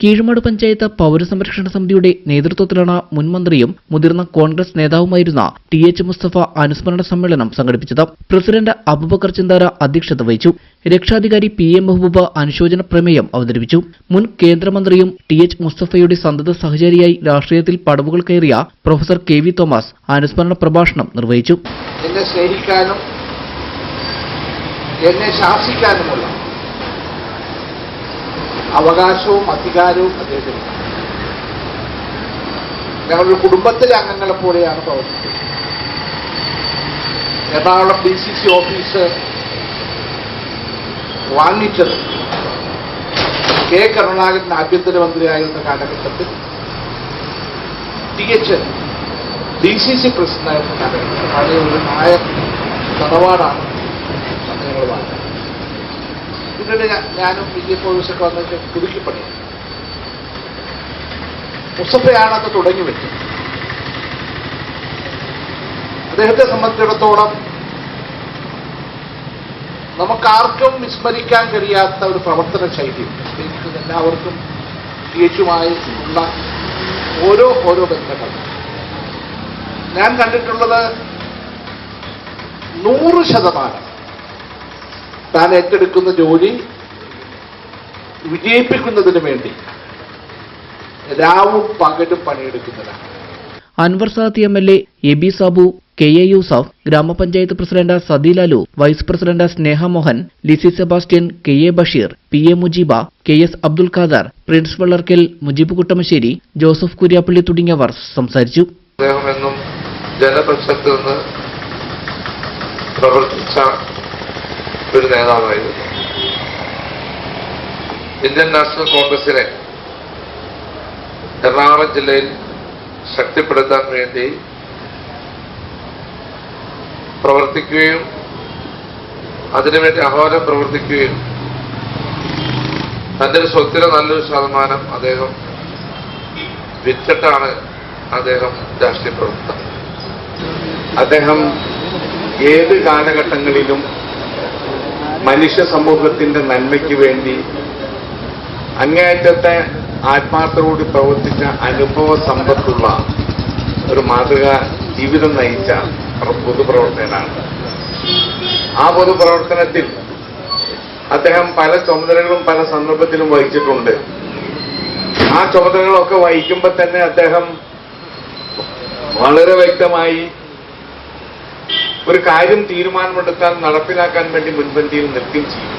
കീഴ്മാട് പഞ്ചായത്ത് പൗരസംരക്ഷണ സമിതിയുടെ നേതൃത്വത്തിലാണ് മുൻ മന്ത്രിയും മുതിർന്ന കോൺഗ്രസ് നേതാവുമായിരുന്ന ടി എച്ച് മുസ്തഫ അനുസ്മരണ സമ്മേളനം സംഘടിപ്പിച്ചത്. പ്രസിഡന്റ് അബുബക്കർ ചിന്താര അധ്യക്ഷത വഹിച്ചു. രക്ഷാധികാരി പി എം മെഹബൂബ അനുശോചന പ്രമേയം അവതരിപ്പിച്ചു. മുൻ കേന്ദ്രമന്ത്രിയും ടി എച്ച് മുസ്തഫയുടെ സന്തത സഹചാരിയായി രാഷ്ട്രീയത്തിൽ പടവുകൾ കയറിയ പ്രൊഫസർ കെ വി തോമസ് അനുസ്മരണ പ്രഭാഷണം നിർവഹിച്ചു. എന്നെ സ്നേഹിക്കാനും എന്നെ ശാസിക്കാനുമുള്ള അവകാശവും അധികാരവും അദ്ദേഹത്തിന്. ഞങ്ങളുടെ കുടുംബത്തിലെ അംഗങ്ങളെ പോലെയാണ് പ്രവർത്തിക്കുന്നത്. Ernakulam D C C office വാങ്ങിച്ചത് കെ കരുണാകരൻ ആഭ്യന്തരമന്ത്രിയായിരുന്ന കാലഘട്ടത്തിൽ T H D C C പ്രസിഡന്റായിരുന്ന കാലഘട്ടത്തിൽ. പഴയ ഒരു നായർ തറവാടാണ്. പിന്നീട് ഞാനും പി ജെ പോലീസൊക്കെ വന്നിട്ട് പുതുക്കി പണിയും മുസ്തഫയാണ് അത് തുടങ്ങി വെച്ചത്. അദ്ദേഹത്തെ സംബന്ധിച്ചിടത്തോളം നമുക്കാർക്കും വിസ്മരിക്കാൻ കഴിയാത്ത ഒരു പ്രവർത്തന ശൈലി പ്രത്യേകിച്ച് എല്ലാവർക്കും ടി എച്ചുമായി ഉള്ള ഓരോ ഓരോ ബന്ധങ്ങൾ. ഞാൻ കണ്ടിട്ടുള്ളത് നൂറ് ശതമാനം താൻ ഏറ്റെടുക്കുന്ന ജോലി വിജയിപ്പിക്കുന്നതിന് വേണ്ടി. രാവും പകലും പണിയെടുക്കുന്നതാണ്. Anwar Sadi M L A A B Sabu K A Yusuf grama panchayat president Sathi Lalu vice president Sneha Mohan Lissy Sebastian K A Basheer P A Mujeeb K S Abdul Khader Prince Vallarkal Mujeeb Kuttamassery Joseph Kuriappally തുടങ്ങിയവർ സംസാരിച്ചു. അദ്ദേഹം എന്നും ജനപക്ഷത്ത് നിന്ന് പ്രവർത്തിച്ച ഒരു നേതാവായിരുന്നു. Indian national കോൺഗ്രസിനെ എറണാകുളം ജില്ലയിൽ ശക്തിപ്പെടുത്താൻ വേണ്ടി പ്രവർത്തിക്കുകയും അതിനുവേണ്ടി അഹോരം പ്രവർത്തിക്കുകയും തന്റെ സ്വത്തിന് നല്ലൊരു ശതമാനം അദ്ദേഹം വിറ്റിട്ടാണ് അദ്ദേഹം രാഷ്ട്രീയ പ്രവർത്തനം. അദ്ദേഹം ഏത് കാലഘട്ടങ്ങളിലും മനുഷ്യ സമൂഹത്തിന്റെ നന്മയ്ക്ക് വേണ്ടി അങ്ങേയറ്റത്തെ ആത്മാർത്ഥതയോട് പ്രവർത്തിച്ച അനുഭവ സമ്പത്തുള്ള ഒരു മാതൃക ജീവിതം നയിച്ച പ്ര- പൊതുപ്രവർത്തകനാണ്. ആ പൊതുപ്രവർത്തനത്തിൽ അദ്ദേഹം പല ചുമതലകളും പല സന്ദർഭത്തിലും വഹിച്ചിട്ടുണ്ട്. ആ ചുമതലകളൊക്കെ വഹിക്കുമ്പോൾ തന്നെ അദ്ദേഹം വളരെ വ്യക്തമായി ഒരു കാര്യം തീരുമാനമെടുത്താൽ നടപ്പിലാക്കാൻ വേണ്ടി മുൻപന്തിയിൽ നിൽക്കുകയും ചെയ്യും.